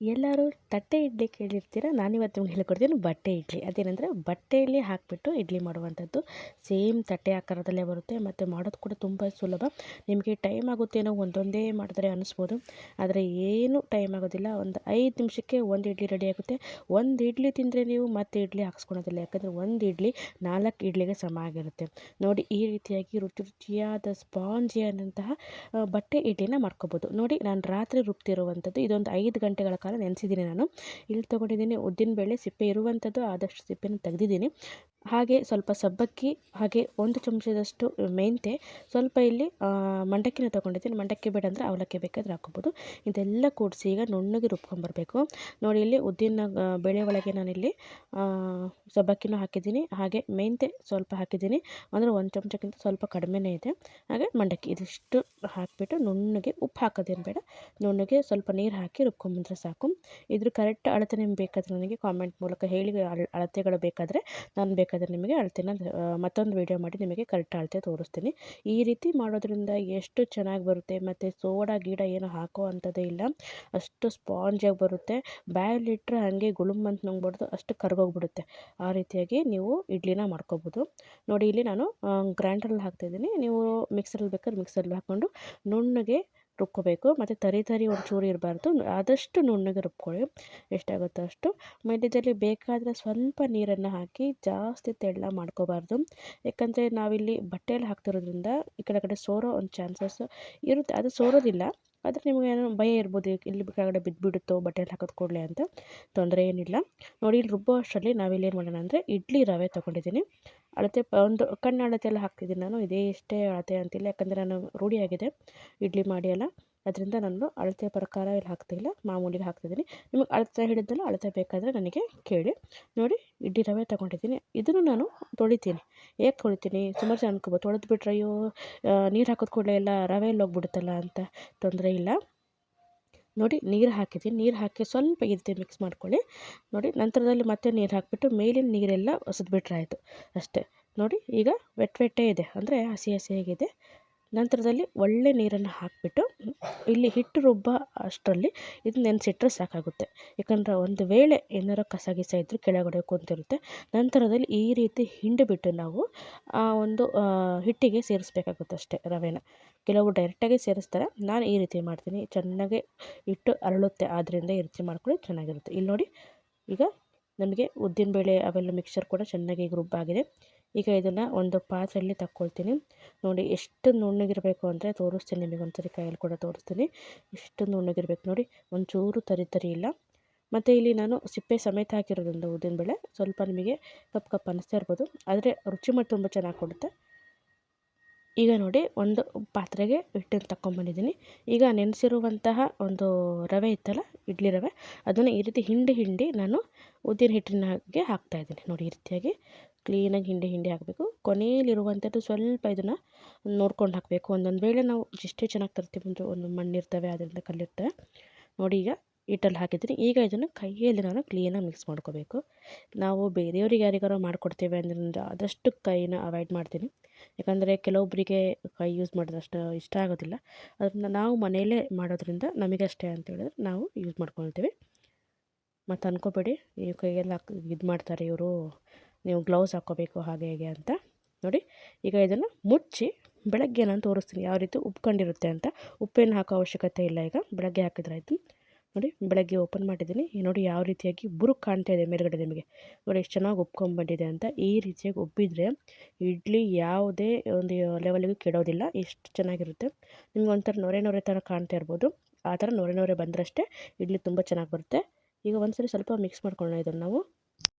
ಎಲ್ಲರೂ ತಟ್ಟೆ ಇಡ್ಲಿ ಕೇಳಿರ್ತೀರ ನಾನಿವತ್ತು ನಿಮ್ಗೆ ಹೇಳ್ಕೊಡ್ತೀನಿ ಬಟ್ಟೆ ಇಡ್ಲಿ. ಅದೇನೆಂದರೆ ಬಟ್ಟೆಯಲ್ಲಿ ಹಾಕಿಬಿಟ್ಟು ಇಡ್ಲಿ ಮಾಡುವಂಥದ್ದು. ಸೇಮ್ ತಟ್ಟೆ ಆಕಾರದಲ್ಲೇ ಬರುತ್ತೆ ಮತ್ತು ಮಾಡೋದು ಕೂಡ ತುಂಬ ಸುಲಭ. ನಿಮಗೆ ಟೈಮ್ ಆಗುತ್ತೇನೋ ಒಂದೊಂದೇ ಮಾಡಿದ್ರೆ ಅನ್ನಿಸ್ಬೋದು ಆದರೆ ಏನೂ ಟೈಮ್ ಆಗೋದಿಲ್ಲ. ಒಂದು ಐದು ನಿಮಿಷಕ್ಕೆ ಒಂದು ಇಡ್ಲಿ ರೆಡಿ ಆಗುತ್ತೆ. ಒಂದು ಇಡ್ಲಿ ತಿಂದರೆ ನೀವು ಮತ್ತೆ ಇಡ್ಲಿ ಹಾಕ್ಸ್ಕೊಳೋದಿಲ್ಲ. ಯಾಕಂದರೆ ಒಂದು ಇಡ್ಲಿ ನಾಲ್ಕು ಇಡ್ಲಿಗೆ ಸಮ ಆಗಿರುತ್ತೆ. ನೋಡಿ, ಈ ರೀತಿಯಾಗಿ ರುಚಿ ರುಚಿಯಾದ ಸ್ಪಾಂಜಿಯಾದಂತಹ ಬಟ್ಟೆ ಇಡ್ಲಿನ ಮಾಡ್ಕೋಬೋದು. ನೋಡಿ, ನಾನು ರಾತ್ರಿ ರುಬ್ತಿರುವಂಥದ್ದು ಇದೊಂದು ಐದು ಗಂಟೆಗಳ ಕಾಲ ನೆನೆಸಿದ್ದೀನಿ ನಾನು. ಇಲ್ಲಿ ತೊಗೊಂಡಿದ್ದೀನಿ ಉದ್ದಿನಬೇಳೆ ಸಿಪ್ಪೆ ಇರುವಂಥದ್ದು ಆದಷ್ಟು ಸಿಪ್ಪೆನ ತೆಗೆದಿದ್ದೀನಿ. ಹಾಗೆ ಸ್ವಲ್ಪ ಸಬ್ಬಕ್ಕಿ, ಹಾಗೆ ಒಂದು ಚಮಚದಷ್ಟು ಮೆಂತೆ ಸ್ವಲ್ಪ ಇಲ್ಲಿ ಮಂಡಕ್ಕಿನ ತೊಗೊಂಡಿದ್ದೀನಿ ಮಂಡಕ್ಕಿ ಬೇಡ ಅಂದರೆ ಅವಲಕ್ಕಿ ಬೇಕಾದರೆ ಹಾಕೊಬೋದು. ಇದೆಲ್ಲ ಕೂಡಿಸಿ ಈಗ ನುಣ್ಣಗೆ ರುಬ್ಕೊಂಬರಬೇಕು. ನೋಡಿ, ಇಲ್ಲಿ ಉದ್ದಿನ ಬೇಳೆ ಒಳಗೆ ನಾನಿಲ್ಲಿ ಸಬ್ಬಕ್ಕಿನೂ ಹಾಕಿದ್ದೀನಿ. ಹಾಗೆ ಮೆಂತೆ ಸ್ವಲ್ಪ ಹಾಕಿದ್ದೀನಿ. ಅಂದರೆ ಒಂದು ಚಮಚಕ್ಕಿಂತ ಸ್ವಲ್ಪ ಕಡಿಮೆನೇ ಇದೆ. ಹಾಗೆ ಮಂಡಕ್ಕಿ ಇದಿಷ್ಟು ಹಾಕಿಬಿಟ್ಟು ನುಣ್ಣಗೆ ಉಪ್ಪು ಹಾಕೋದೇನು ಬೇಡ. ನುಣ್ಣಗೆ ಸ್ವಲ್ಪ ನೀರು ಹಾಕಿ ರುಬ್ಕೊಂಬಂದ್ರೆ ಸಾಕು. ಇದ್ರ ಕರೆಕ್ಟ್ ಅಳತೆ ನಿಮ್ಗೆ ಬೇಕಾದರೆ ನನಗೆ ಕಾಮೆಂಟ್ ಮೂಲಕ ಹೇಳಿ. ಅಳತೆಗಳು ಬೇಕಾದರೆ ನಾನು ಬೇಕಾದರೆ ಬೇಕಾದರೆ ನಿಮಗೆ ಅಳತೆನ ಮತ್ತೊಂದು ವೀಡಿಯೋ ಮಾಡಿ ನಿಮಗೆ ಕರೆಕ್ಟ್ ಅಳತೆ ತೋರಿಸ್ತೀನಿ. ಈ ರೀತಿ ಮಾಡೋದ್ರಿಂದ ಎಷ್ಟು ಚೆನ್ನಾಗಿ ಬರುತ್ತೆ, ಮತ್ತು ಸೋಡಾ ಗೀಡ ಏನು ಹಾಕೋ ಅಂಥದ್ದೇ ಇಲ್ಲ. ಅಷ್ಟು ಸ್ಪಾಂಜಾಗಿ ಬರುತ್ತೆ. ಬಾಯಲ್ಲಿಟ್ಟರೆ ಹಾಗೆ ಗುಳುಮ್ ಅಂತ ನುಂಗ್ಬಾರ್ದು ಅಷ್ಟು ಕರ್ಗೋಗ್ಬಿಡುತ್ತೆ. ಆ ರೀತಿಯಾಗಿ ನೀವು ಇಡ್ಲಿನ ಮಾಡ್ಕೋಬೋದು. ನೋಡಿ, ಇಲ್ಲಿ ನಾನು ಗ್ರೈಂಡ್ರಲ್ಲಿ ಹಾಕ್ತಾಯಿದ್ದೀನಿ ನೀವು ಮಿಕ್ಸರಲ್ಲಿ ಬೇಕಾದ್ರೆ ಮಿಕ್ಸರಲ್ಲಿ ಹಾಕ್ಕೊಂಡು ನುಣ್ಣಗೆ ರುಬ್ಕೋಬೇಕು. ಮತ್ತು ತರಿ ತರಿ ಒಂಚೂರು ಇರಬಾರ್ದು. ಆದಷ್ಟು ನುಣ್ಣಗೆ ರುಬ್ಕೊಳ್ಳಿ. ಎಷ್ಟಾಗುತ್ತೋ ಅಷ್ಟು. ಮಧ್ಯದಲ್ಲಿ ಬೇಕಾದರೆ ಸ್ವಲ್ಪ ನೀರನ್ನು ಹಾಕಿ ಜಾಸ್ತಿ ತೆಳ್ಳ ಮಾಡ್ಕೋಬಾರ್ದು. ಯಾಕಂದರೆ ನಾವಿಲ್ಲಿ ಬಟ್ಟೆಯಲ್ಲಿ ಹಾಕ್ತಿರೋದ್ರಿಂದ ಈ ಕಡೆ ಕಡೆ ಸೋರೋ ಒಂದು ಚಾನ್ಸಸ್ ಇರುತ್ತೆ. ಅದು ಸೋರೋದಿಲ್ಲ. ಆದರೆ ನಿಮಗೆ ಏನೋ ಭಯ ಇರ್ಬೋದು ಇಲ್ಲಿ ಕೆಳಗಡೆ ಬಿದ್ದುಬಿಡುತ್ತೋ ಬಟ್ಟೆಯಲ್ಲಿ ಹಾಕೋದು ಕೊಡಲಿ ಅಂತ. ತೊಂದರೆ ಏನಿಲ್ಲ. ನೋಡಿ, ಇಲ್ಲಿ ರುಬ್ಬೋ ಅಷ್ಟರಲ್ಲಿ ನಾವಿಲ್ಲಿ ಏನು ಮಾಡೋಣ ಅಂದರೆ ಇಡ್ಲಿ ರವೆ ತೊಗೊಂಡಿದ್ದೀನಿ. ಅಳತೆ ಒಂದು ಕಣ್ಣು ಅಳತೆ ಎಲ್ಲ ಹಾಕ್ತಿದ್ದೀನಿ ನಾನು. ಇದೇ ಇಷ್ಟೇ ಅಳತೆ ಅಂತಿಲ್ಲ, ಯಾಕಂದರೆ ನಾನು ರೂಢಿಯಾಗಿದೆ ಇಡ್ಲಿ ಮಾಡಿ ಎಲ್ಲ ಅದರಿಂದ ನಾನು ಅಳತೆ ಪ್ರಕಾರ ಇಲ್ಲಿ ಹಾಕ್ತಿಲ್ಲ ಮಾಮೂಲಿಗೆ ಹಾಕ್ತಿದ್ದೀನಿ. ನಿಮಗೆ ಅಳತೆ ಹಿಡಿದಲ್ಲ ಅಳತೆ ಬೇಕಾದರೆ ನನಗೆ ಕೇಳಿ. ನೋಡಿ, ಇಡ್ಲಿ ರವೆ ತೊಗೊಂಡಿದ್ದೀನಿ. ಇದನ್ನು ನಾನು ತೊಳಿತೀನಿ. ಹೇಗೆ ತೊಳಿತೀನಿ ಸುಮಾರು ಜನ ಅನ್ಕೋಬೋದು. ತೊಳೆದು ಬಿಟ್ರೆ ಅಯ್ಯೋ ನೀರು ಹಾಕಿದ ಕೂಡಲೇ ಎಲ್ಲ ರವೆ ಎಲ್ಲ ಹೋಗ್ಬಿಡುತ್ತಲ್ಲ ಅಂತ ತೊಂದರೆ ಇಲ್ಲ. ನೋಡಿ, ನೀರು ಹಾಕಿದ್ದೀನಿ. ನೀರು ಹಾಕಿ ಸ್ವಲ್ಪ ರೀತಿ ಮಿಕ್ಸ್ ಮಾಡ್ಕೊಳ್ಳಿ. ನೋಡಿ, ನಂತರದಲ್ಲಿ ಮತ್ತೆ ನೀರು ಹಾಕಿಬಿಟ್ಟು ಮೇಲಿನ ನೀರೆಲ್ಲ ಬಿಟ್ಟರೆ ಆಯಿತು. ಅಷ್ಟೇ. ನೋಡಿ, ಈಗ ವೆಟ್ ವೆಟ್ಟೇ ಇದೆ. ಅಂದರೆ ಹಸಿ ಹಸಿಯಾಗಿದೆ. ನಂತರದಲ್ಲಿ ಒಳ್ಳೆ ನೀರನ್ನು ಹಾಕಿಬಿಟ್ಟು ಇಲ್ಲಿ ಹಿಟ್ಟು ರುಬ್ಬ ಅಷ್ಟರಲ್ಲಿ ಇದು ನೆನೆಸಿಟ್ರೆ ಸಾಕಾಗುತ್ತೆ. ಯಾಕಂದರೆ ಒಂದು ವೇಳೆ ಏನಾರ ಕಸ ಗಿಸ ಇದ್ದರೂ ಕೆಳಗಡೆ ಕೂತಿರುತ್ತೆ. ನಂತರದಲ್ಲಿ ಈ ರೀತಿ ಹಿಂಡಿಬಿಟ್ಟು ನಾವು ಆ ಒಂದು ಹಿಟ್ಟಿಗೆ ಸೇರಿಸ್ಬೇಕಾಗುತ್ತೆ ಅಷ್ಟೇ ರವೆನ. ಕೆಲವು ಡೈರೆಕ್ಟಾಗಿ ಸೇರಿಸ್ತಾರೆ. ನಾನು ಈ ರೀತಿ ಮಾಡ್ತೀನಿ. ಚೆನ್ನಾಗಿ ಹಿಟ್ಟು ಅರಳುತ್ತೆ. ಆದ್ದರಿಂದ ಈ ರೀತಿ ಮಾಡ್ಕೊಳ್ಳಿ ಚೆನ್ನಾಗಿರುತ್ತೆ. ಇಲ್ಲಿ ನೋಡಿ, ಈಗ ನಮಗೆ ಉದ್ದಿನಬೇಳೆ ಅವೆಲ್ಲ ಮಿಕ್ಸರ್ ಕೂಡ ಚೆನ್ನಾಗಿ ರುಬ್ಬಾಗಿದೆ. ಈಗ ಇದನ್ನು ಒಂದು ಪಾತ್ರೆಯಲ್ಲಿ ತಕ್ಕೊಳ್ತೀನಿ. ನೋಡಿ ಎಷ್ಟು ನುಣ್ಣಗಿರಬೇಕು ಅಂದರೆ ತೋರಿಸ್ತೀನಿ ನಿಮಗೆ, ಒಂದ್ಸರಿ ಕೈಯಲ್ಲಿ ಕೂಡ ತೋರಿಸ್ತೀನಿ. ಎಷ್ಟು ನುಣ್ಣಗಿರಬೇಕು ನೋಡಿ, ಒಂಚೂರು ತರಿ ತರಿ ಇಲ್ಲ. ಮತ್ತು ಇಲ್ಲಿ ನಾನು ಸಿಪ್ಪೆ ಸಮೇತ ಹಾಕಿರೋದ್ರಿಂದ ಉದ್ದಿನಬೇಳೆ ಸ್ವಲ್ಪ ನಿಮಗೆ ಕಪ್ ಕಪ್ ಅನ್ನಿಸ್ತಾ ಇರ್ಬೋದು. ಆದರೆ ರುಚಿ ಮತ್ತು ತುಂಬ ಚೆನ್ನಾಗಿ ಕೊಡುತ್ತೆ. ಈಗ ನೋಡಿ ಒಂದು ಪಾತ್ರೆಗೆ ಹಿಟ್ಟನ್ನು ತಗೊಂಬಂದಿದ್ದೀನಿ ಈಗ ನೆನೆಸಿರುವಂತಹ ಒಂದು ರವೆ ಇತ್ತಲ್ಲ, ಇಡ್ಲಿ ರವೆ, ಅದನ್ನು ಈ ರೀತಿ ಹಿಂಡಿ ಹಿಂಡಿ ನಾನು ಉದ್ದಿನ ಹಿಟ್ಟಿನಾಗೆ ಹಾಕ್ತಾಯಿದ್ದೀನಿ ನೋಡಿ ಈ ರೀತಿಯಾಗಿ ಕ್ಲೀನಾಗಿ ಹಿಂಡಿ ಹಿಂಡಿ ಹಾಕಬೇಕು. ಕೊನೆಯಲ್ಲಿರುವಂಥದ್ದು ಸ್ವಲ್ಪ ಇದನ್ನು ನೋಡ್ಕೊಂಡು ಹಾಕಬೇಕು. ಒಂದೊಂದು ವೇಳೆ ನಾವು ಎಷ್ಟೇ ಚೆನ್ನಾಗಿ ತರ್ತೀವಿ ಅಂದರೆ ಒಂದು ಮಣ್ಣಿರ್ತವೆ, ಅದರಿಂದ ಕಲ್ಲಿರ್ತವೆ. ನೋಡಿ ಈಗ ಹಿಟ್ಟಲ್ಲಿ ಹಾಕಿದ್ದೀನಿ. ಈಗ ಇದನ್ನು ಕೈಯಲ್ಲಿ ನಾನು ಕ್ಲೀನಾಗಿ ಮಿಕ್ಸ್ ಮಾಡ್ಕೋಬೇಕು. ನಾವು ಬೇರೆಯವ್ರಿಗೆ ಯಾರಿಗಾರು ಮಾಡಿಕೊಡ್ತೇವೆ ಅಂದ್ರೆ ಆದಷ್ಟು ಕೈನ ಅವಾಯ್ಡ್ ಮಾಡ್ತೀನಿ. ಯಾಕಂದರೆ ಕೆಲವೊಬ್ಬರಿಗೆ ಕೈ ಯೂಸ್ ಮಾಡಿದ್ರೆ ಇಷ್ಟ ಆಗೋದಿಲ್ಲ. ಅದನ್ನು ನಾವು ಮನೆಯಲ್ಲೇ ಮಾಡೋದ್ರಿಂದ ನಮಗಷ್ಟೇ ಅಂತ ಹೇಳಿದ್ರೆ ನಾವು ಯೂಸ್ ಮಾಡ್ಕೊಳ್ತೀವಿ. ಮತ್ತು ಅಂದ್ಕೋಬೇಡಿ ಈ ಕೈಯೆಲ್ಲ ಇದು ಮಾಡ್ತಾರೆ ಇವರು. ನೀವು ಗ್ಲೌಸ್ ಹಾಕ್ಕೋಬೇಕು ಹಾಗೆ ಹೇಗೆ ಅಂತ ನೋಡಿ. ಈಗ ಇದನ್ನು ಮುಚ್ಚಿ ಬೆಳಗ್ಗೆ ನಾನು ತೋರಿಸ್ತೀನಿ ಯಾವ ರೀತಿ ಉಪ್ಕೊಂಡಿರುತ್ತೆ ಅಂತ. ಉಪ್ಪೇನು ಹಾಕೋ ಅವಶ್ಯಕತೆ ಇಲ್ಲ ಈಗ. ಬೆಳಗ್ಗೆ ಹಾಕಿದ್ರಾಯ್ತು ನೋಡಿ, ಬೆಳಗ್ಗೆ ಓಪನ್ ಮಾಡಿದ್ದೀನಿ. ನೋಡಿ ಯಾವ ರೀತಿಯಾಗಿ ಬುರುಕು ಕಾಣ್ತಾ ಇದೆ ಮೇಲುಗಡೆ ನಿಮಗೆ. ನೋಡಿ, ಎಷ್ಟು ಚೆನ್ನಾಗಿ ಉಪ್ಕೊಂಡ್ಬಂದಿದೆ ಅಂತ. ಈ ರೀತಿಯಾಗಿ ಉಬ್ಬಿದ್ರೆ ಇಡ್ಲಿ ಯಾವುದೇ ಒಂದು ಲೆವೆಲ್ಗೂ ಕೆಡೋದಿಲ್ಲ. ಎಷ್ಟು ಚೆನ್ನಾಗಿರುತ್ತೆ. ನಿಮ್ಗೆ ಒಂಥರ ನೊರೆ ನೊರೆ ಥರ ಕಾಣ್ತಾ ಇರ್ಬೋದು. ಆ ಥರ ನೊರೆ ನೊರೆ ಬಂದರಷ್ಟೇ ಇಡ್ಲಿ ತುಂಬ ಚೆನ್ನಾಗಿ ಬರುತ್ತೆ. ಈಗ ಒಂದ್ಸರಿ ಸ್ವಲ್ಪ ಮಿಕ್ಸ್ ಮಾಡ್ಕೊಳ್ಳೋಣ ಇದನ್ನು ನಾವು.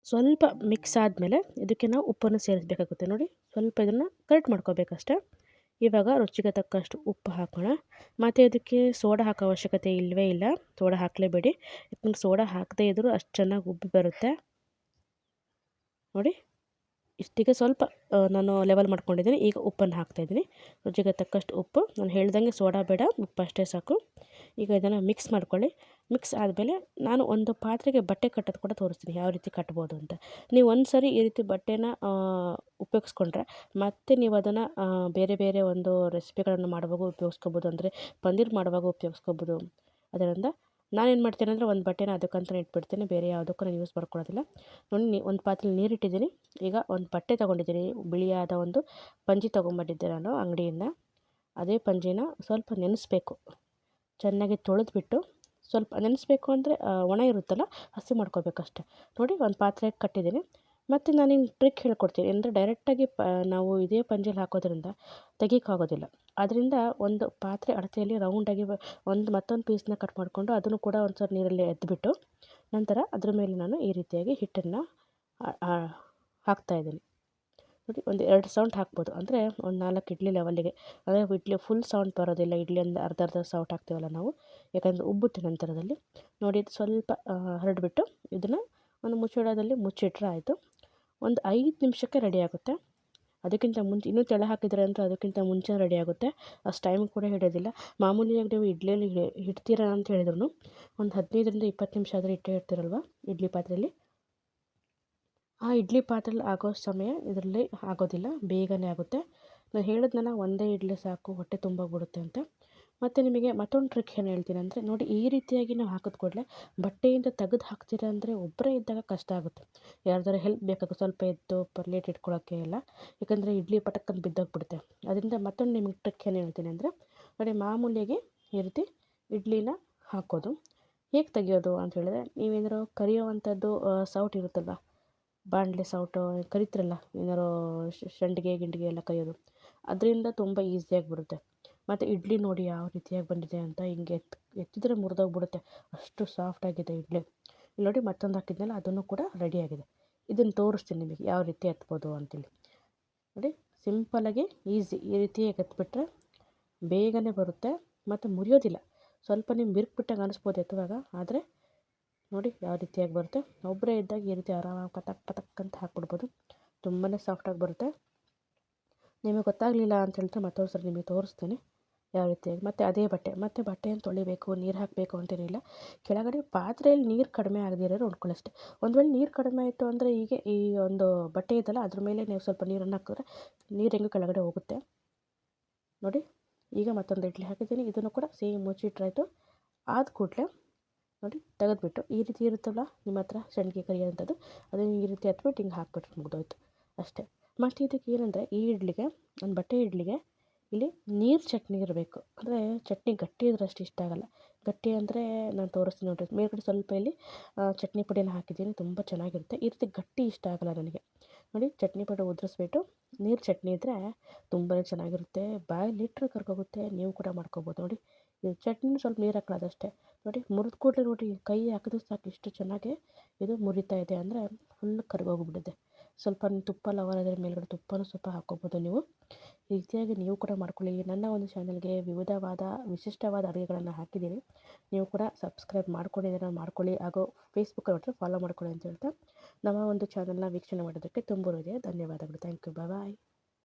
ಸ್ವಲ್ಪ ಮಿಕ್ಸ್ ಆದಮೇಲೆ ಇದಕ್ಕೆ ನಾವು ಉಪ್ಪನ್ನು ಸೇರಿಸಬೇಕಾಗುತ್ತೆ. ನೋಡಿ, ಸ್ವಲ್ಪ ಇದನ್ನು ಕರೆಕ್ಟ್ ಮಾಡ್ಕೋಬೇಕಷ್ಟೆ. ಇವಾಗ ರುಚಿಗೆ ತಕ್ಕಷ್ಟು ಉಪ್ಪು ಹಾಕೋಣ. ಮತ್ತು ಇದಕ್ಕೆ ಸೋಡಾ ಹಾಕೋ ಅವಶ್ಯಕತೆ ಇಲ್ಲವೇ ಇಲ್ಲ. ಸೋಡಾ ಹಾಕಲೇಬೇಡಿ. ಯಾಕಂದ್ರೆ ಸೋಡಾ ಹಾಕದೇ ಇದ್ದರೂ ಅಷ್ಟು ಚೆನ್ನಾಗಿ ಉಬ್ಬಿ ಬರುತ್ತೆ. ನೋಡಿ, ಇಷ್ಟಿಗೆ ಸ್ವಲ್ಪ ನಾನು ಲೆವೆಲ್ ಮಾಡ್ಕೊಂಡಿದ್ದೀನಿ. ಈಗ ಉಪ್ಪನ್ನು ಹಾಕ್ತಾಯಿದ್ದೀನಿ ರುಚಿಗೆ ತಕ್ಕಷ್ಟು ಉಪ್ಪು. ನಾನು ಹೇಳ್ದಂಗೆ ಸೋಡಾ ಬೇಡ ಉಪ್ಪು ಅಷ್ಟೇ ಸಾಕು. ಈಗ ಇದನ್ನು ಮಿಕ್ಸ್ ಮಾಡ್ಕೊಳ್ಳಿ. ಮಿಕ್ಸ್ ಆದಮೇಲೆ ನಾನು ಒಂದು ಪಾತ್ರೆಗೆ ಬಟ್ಟೆ ಕಟ್ಟೋದು ಕೂಡ ತೋರಿಸ್ತೀನಿ ಯಾವ ರೀತಿ ಕಟ್ಬೋದು ಅಂತ. ನೀವು ಒಂದು ಸರಿ ಈ ರೀತಿ ಬಟ್ಟೆನ ಉಪಯೋಗಿಸ್ಕೊಂಡ್ರೆ ಮತ್ತೆ ನೀವು ಅದನ್ನು ಬೇರೆ ಬೇರೆ ಒಂದು ರೆಸಿಪಿಗಳನ್ನು ಮಾಡುವಾಗ ಉಪಯೋಗಿಸ್ಕೋಬೋದು ಅಂದರೆ ಪನ್ನೀರ್ ಮಾಡುವಾಗ ಉಪಯೋಗಿಸ್ಕೋಬೋದು. ಅದರಿಂದ ನಾನೇನು ಮಾಡ್ತೀನಿ ಅಂದರೆ ಒಂದು ಬಟ್ಟೆನ ಅದಕ್ಕಂತಲೇ ಇಟ್ಬಿಡ್ತೀನಿ, ಬೇರೆ ಯಾವುದಕ್ಕೂ ನಾನು ಯೂಸ್ ಮಾಡ್ಕೊಳ್ಳೋದಿಲ್ಲ. ನೋಡಿ ಒಂದು ಪಾತ್ರೆಲಿ ನೀರಿಟ್ಟಿದ್ದೀನಿ. ಈಗ ಒಂದು ಬಟ್ಟೆ ತೊಗೊಂಡಿದ್ದೀನಿ. ಬಿಳಿಯಾದ ಒಂದು ಪಂಜಿ ತೊಗೊಂಬಂದಿದ್ದೆ ನಾನು ಅಂಗಡಿಯಿಂದ. ಅದೇ ಪಂಜಿನ ಸ್ವಲ್ಪ ನೆನೆಸ್ಬೇಕು. ಚೆನ್ನಾಗಿ ತೊಳೆದ್ಬಿಟ್ಟು ಸ್ವಲ್ಪ ನೆನೆಸ್ಬೇಕು ಅಂದರೆ ಒಣ ಇರುತ್ತಲ್ಲ, ಹಸಿ ಮಾಡ್ಕೋಬೇಕಷ್ಟೆ. ನೋಡಿ, ಒಂದು ಪಾತ್ರೆ ಕಟ್ಟಿದ್ದೀನಿ. ಮತ್ತು ನಾನು ಹಿಂಗೆ ಟ್ರಿಕ್ ಹೇಳ್ಕೊಡ್ತೀನಿ. ಅಂದರೆ ಡೈರೆಕ್ಟಾಗಿ ಪ, ನಾವು ಇದೇ ಪಂಜೆಲಿ ಹಾಕೋದ್ರಿಂದ ತೆಗಿಯೋಕ್ಕಾಗೋದಿಲ್ಲ ಅದರಿಂದ ಒಂದು ಪಾತ್ರೆ ಅಳತೆಯಲ್ಲಿ ರೌಂಡಾಗಿ ಒಂದು ಮತ್ತೊಂದು ಪೀಸನ್ನ ಕಟ್ ಮಾಡಿಕೊಂಡು ಅದನ್ನು ಕೂಡ ಒಂದು ಸ್ವಲ್ಪ ನೀರಲ್ಲಿ ಎದ್ದುಬಿಟ್ಟು ನಂತರ ಅದ್ರ ಮೇಲೆ ನಾನು ಈ ರೀತಿಯಾಗಿ ಹಿಟ್ಟನ್ನು ಹಾಕ್ತಾಯಿದ್ದೀನಿ ನೋಡಿ, ಒಂದು ಎರಡು ಸೌಂಡ್ ಹಾಕ್ಬೋದು. ಅಂದರೆ ಒಂದು ನಾಲ್ಕು ಇಡ್ಲಿ ಲೆವೆಲ್ಲಿಗೆ ಅಂದರೆ ಇಡ್ಲಿ ಫುಲ್ ಸೌಂಡ್ ಬರೋದಿಲ್ಲ. ಇಡ್ಲಿ ಒಂದು ಅರ್ಧ ಅರ್ಧ ಸೌಟ್ ಹಾಕ್ತೀವಲ್ಲ ನಾವು. ಯಾಕಂದರೆ ಉಬ್ಬುತ್ತೆ ನಂತರದಲ್ಲಿ. ನೋಡಿ, ಇದು ಸ್ವಲ್ಪ ಹರಡಿಬಿಟ್ಟು ಇದನ್ನು ಒಂದು ಮುಚ್ಚಳದಲ್ಲಿ ಮುಚ್ಚಿಟ್ರೆ ಆಯಿತು. ಒಂದು ಐದು ನಿಮಿಷಕ್ಕೆ ರೆಡಿ ಆಗುತ್ತೆ. ಅದಕ್ಕಿಂತ ಮುಂಚೆ, ಇನ್ನೂ ತೆಳ ಹಾಕಿದರೆ ಅಂದರೆ ಅದಕ್ಕಿಂತ ಮುಂಚೆ ರೆಡಿ ಆಗುತ್ತೆ. ಅಷ್ಟು ಟೈಮ್ ಕೂಡ ಹಿಡಿಯೋದಿಲ್ಲ. ಮಾಮೂಲಿಯಾಗಿ ನೀವು ಇಡ್ಲಿಯಲ್ಲಿ ಇಡ್ತೀರ ಅಂತ ಹೇಳಿದ್ರು ಒಂದು ಹದಿನೈದರಿಂದ ಇಪ್ಪತ್ತು ನಿಮಿಷ ಆದರೆ ಇಟ್ಟೇ ಇರ್ತೀರಲ್ವ ಇಡ್ಲಿ ಪಾತ್ರೆಯಲ್ಲಿ ಆ ಇಡ್ಲಿ ಪಾತ್ರೆಲಿ ಆಗೋ ಸಮಯ ಇದರಲ್ಲಿ ಆಗೋದಿಲ್ಲ, ಬೇಗನೆ ಆಗುತ್ತೆ. ನಾನು ಹೇಳಿದ್ನಲ್ಲ, ಒಂದೇ ಇಡ್ಲಿ ಸಾಕು, ಹೊಟ್ಟೆ ತುಂಬ ಬಿಡುತ್ತೆ ಅಂತ. ಮತ್ತು ನಿಮಗೆ ಮತ್ತೊಂದು ಟ್ರಿಕ್ ಏನು ಹೇಳ್ತೀನಿ ಅಂದರೆ, ನೋಡಿ ಈ ರೀತಿಯಾಗಿ ನಾವು ಹಾಕಿದ ಕೂಡಲೇ ಬಟ್ಟೆಯಿಂದ ತೆಗೆದು ಹಾಕ್ತೀರ ಅಂದರೆ ಒಬ್ಬರೇ ಇದ್ದಾಗ ಕಷ್ಟ ಆಗುತ್ತೆ. ಯಾರ್ದಾರು ಹೆಲ್ಪ್ ಬೇಕಾಗುತ್ತೆ ಸ್ವಲ್ಪ ಎದ್ದು ಪ್ಲೇಟ್ ಇಟ್ಕೊಳ್ಳೋಕ್ಕೆ ಎಲ್ಲ. ಯಾಕಂದರೆ ಇಡ್ಲಿ ಪಟಕ್ಕಂತ ಬಿದ್ದೋಗ್ಬಿಡುತ್ತೆ. ಅದರಿಂದ ಮತ್ತೊಂದು ನಿಮಗೆ ಟ್ರಿಕ್ ಏನು ಹೇಳ್ತೀನಿ ಅಂದರೆ, ನೋಡಿ ಮಾಮೂಲಿಯಾಗಿ ಈ ರೀತಿ ಇಡ್ಲಿನ ಹಾಕೋದು. ಹೇಗೆ ತೆಗಿಯೋದು ಅಂತ ಹೇಳಿದ್ರೆ, ನೀವೇನಾದ್ರು ಕರಿಯೋವಂಥದ್ದು ಸೌಟ್ ಇರುತ್ತಲ್ವ? ಬಾಣಲೆ ಸೌಟು ಕರಿತಾರಲ್ಲ, ಏನಾರು ಸಂಡಿಗೆ ಗಿಂಡಿಗೆ ಎಲ್ಲ ಕರಿಯೋದು ಅದರಿಂದ ತುಂಬ ಈಸಿಯಾಗಿ ಬರುತ್ತೆ ಮತ್ತು ಇಡ್ಲಿ ನೋಡಿ ಯಾವ ರೀತಿಯಾಗಿ ಬಂದಿದೆ ಅಂತ ಹಿಂಗೆ ಎತ್, ಎತ್ತಿದ್ರೆ ಮುರಿದೋಗ್ಬಿಡುತ್ತೆ. ಅಷ್ಟು ಸಾಫ್ಟಾಗಿದೆ ಇಡ್ಲಿ. ಇಲ್ಲಿ ನೋಡಿ ಮತ್ತೊಂದು ಹಾಕಿದ್ನಲ್ಲ, ಅದನ್ನು ಕೂಡ ರೆಡಿಯಾಗಿದೆ ಇದನ್ನು ತೋರಿಸ್ತೀನಿ ನಿಮಗೆ ಯಾವ ರೀತಿ ಎತ್ಬೋದು ಅಂತೇಳಿ. ನೋಡಿ ಸಿಂಪಲಾಗಿ ಈಸಿ ಈ ರೀತಿಯಾಗಿ ಎತ್ಬಿಟ್ರೆ ಬೇಗನೆ ಬರುತ್ತೆ. ಮತ್ತು ಮುರಿಯೋದಿಲ್ಲ. ಸ್ವಲ್ಪ ನೀವು ಬಿರುಕು ಅನಿಸ್ಬೋದು ಎತ್ತುವಾಗ, ಆದರೆ ನೋಡಿ ಯಾವ ರೀತಿಯಾಗಿ ಬರುತ್ತೆ. ಒಬ್ಬರೇ ಇದ್ದಾಗ ಈ ರೀತಿ ಆರಾಮಾಗಿ ಪತಕ್ ಪತಕ್ ಅಂತ ಹಾಕ್ಬಿಡ್ಬೋದು. ತುಂಬಾ ಸಾಫ್ಟಾಗಿ ಬರುತ್ತೆ. ನಿಮಗೆ ಗೊತ್ತಾಗಲಿಲ್ಲ ಅಂತ ಹೇಳಿದ್ರೆ ಮತ್ತೊಂದು ಸರಿ ನಿಮಗೆ ತೋರಿಸ್ತೀನಿ ಯಾವ ರೀತಿಯಾಗಿ. ಮತ್ತು ಅದೇ ಬಟ್ಟೆ, ಮತ್ತು ಬಟ್ಟೆಯನ್ನು ತೊಳಿಬೇಕು, ನೀರು ಹಾಕಬೇಕು ಅಂತೇನಿಲ್ಲ ಕೆಳಗಡೆ ಪಾತ್ರೆಯಲ್ಲಿ ನೀರು ಕಡಿಮೆ ಆಗದಿರೋ ನೋಡ್ಕೊಳ್ಳಿ ಅಷ್ಟೇ. ಒಂದು ವೇಳೆ ನೀರು ಕಡಿಮೆ ಆಯಿತು ಅಂದರೆ ಹೀಗೆ ಈ ಒಂದು ಬಟ್ಟೆ ಇದೆಯಲ್ಲ, ಅದ್ರ ಮೇಲೆ ನೀವು ಸ್ವಲ್ಪ ನೀರನ್ನು ಹಾಕಿದ್ರೆ ನೀರು ಹೆಂಗೆ ಕೆಳಗಡೆ ಹೋಗುತ್ತೆ. ನೋಡಿ, ಈಗ ಮತ್ತೊಂದು ಇಡ್ಲಿ ಹಾಕಿದ್ದೀನಿ. ಇದನ್ನು ಕೂಡ ಸೇಮ್ ಮುಚ್ಚಿಟ್ರಾಯಿತು. ಆದ ಕೂಡಲೇ ನೋಡಿ, ತೆಗೆದ್ಬಿಟ್ಟು ಈ ರೀತಿ ಇರುತ್ತಲ್ಲ, ನಿಮ್ಮ ಹತ್ರ ಸಂಡಿಗೆ ಕರಿಯೋಂಥದ್ದು ಅದನ್ನು ಈ ರೀತಿ ಹತ್ಬಿಟ್ಟು ಹಿಂಗೆ ಹಾಕ್ಬಿಟ್ರೆ ಮುಗಿದೋಯ್ತು. ಅಷ್ಟೇ. ಮತ್ತು ಇದಕ್ಕೆ ಏನಂದರೆ, ಈ ಇಡ್ಲಿಗೆ, ಒಂದು ಬಟ್ಟೆ ಇಡ್ಲಿಗೆ ಇಲ್ಲಿ ನೀರು ಚಟ್ನಿ ಇರಬೇಕು. ಅಂದರೆ ಚಟ್ನಿ ಗಟ್ಟಿ ಇದ್ರೆ ಅಷ್ಟು ಇಷ್ಟ ಆಗಲ್ಲ. ಗಟ್ಟಿ ಅಂದರೆ ನಾನು ತೋರಿಸ್ತೀನಿ ನೋಡಿರಿ. ಮೇಲ್ಗಡೆ ಸ್ವಲ್ಪ ಇಲ್ಲಿ ಚಟ್ನಿ ಪುಡಿನ ಹಾಕಿದ್ದೀನಿ. ತುಂಬ ಚೆನ್ನಾಗಿರುತ್ತೆ. ಈ ರೀತಿ ಗಟ್ಟಿ ಇಷ್ಟ ಆಗಲ್ಲ ನನಗೆ. ನೋಡಿ, ಚಟ್ನಿ ಪುಡಿ ಉದುರಿಸ್ಬಿಟ್ಟು ನೀರು ಚಟ್ನಿ ಇದ್ದರೆ ತುಂಬಾ ಚೆನ್ನಾಗಿರುತ್ತೆ. ಬಾಯಲ್ಲಿ ಲಿಟ್ರ್ ಕರ್ಕೋಗುತ್ತೆ ನೀವು ಕೂಡ ಮಾಡ್ಕೋಬೋದು. ನೋಡಿ ಇದು ಚಟ್ನಿ ಸ್ವಲ್ಪ ನೀರು ಹಾಕೊಳ್ಳೋದಷ್ಟೇ ನೋಡಿ, ಮುರಿದ ಕೂಡಲೇ ನೋಡಿ, ಕೈ ಹಾಕಿದ್ರೆ ಸಾಕು ಇಷ್ಟು ಚೆನ್ನಾಗಿ ಇದು ಮುರಿತಾ ಇದೆ ಅಂದರೆ ಫುಲ್ ಕರಗೋಗ್ಬಿಟ್ಟಿದೆ ಸ್ವಲ್ಪ ತುಪ್ಪ ಲವರ್ ಅದರ ಮೇಲ್ಗಡೆ ತುಪ್ಪನೂ ಸ್ವಲ್ಪ ಹಾಕ್ಕೋಬೋದು ನೀವು. ಈ ರೀತಿಯಾಗಿ ನೀವು ಕೂಡ ಮಾಡ್ಕೊಳ್ಳಿ. ನನ್ನ ಒಂದು ಚಾನಲ್ಗೆ ವಿವಿಧವಾದ, ವಿಶಿಷ್ಟವಾದ ಅಡುಗೆಗಳನ್ನು ಹಾಕಿದ್ದೀನಿ. ನೀವು ಕೂಡ ಸಬ್ಸ್ಕ್ರೈಬ್ ಮಾಡ್ಕೊಂಡಿದ್ದೀರ ಮಾಡ್ಕೊಳ್ಳಿ. ಹಾಗೂ ಫೇಸ್ಬುಕ್ ನೋಡಿದ್ರೆ ಫಾಲೋ ಮಾಡ್ಕೊಳ್ಳಿ ಅಂತ ಹೇಳ್ತಾ ನಮ್ಮ ಒಂದು ಚಾನಲ್ನ ವೀಕ್ಷಣೆ ಮಾಡೋದಕ್ಕೆ ತುಂಬ ಹೃದಯ. ಧನ್ಯವಾದಗಳು. Thank you bye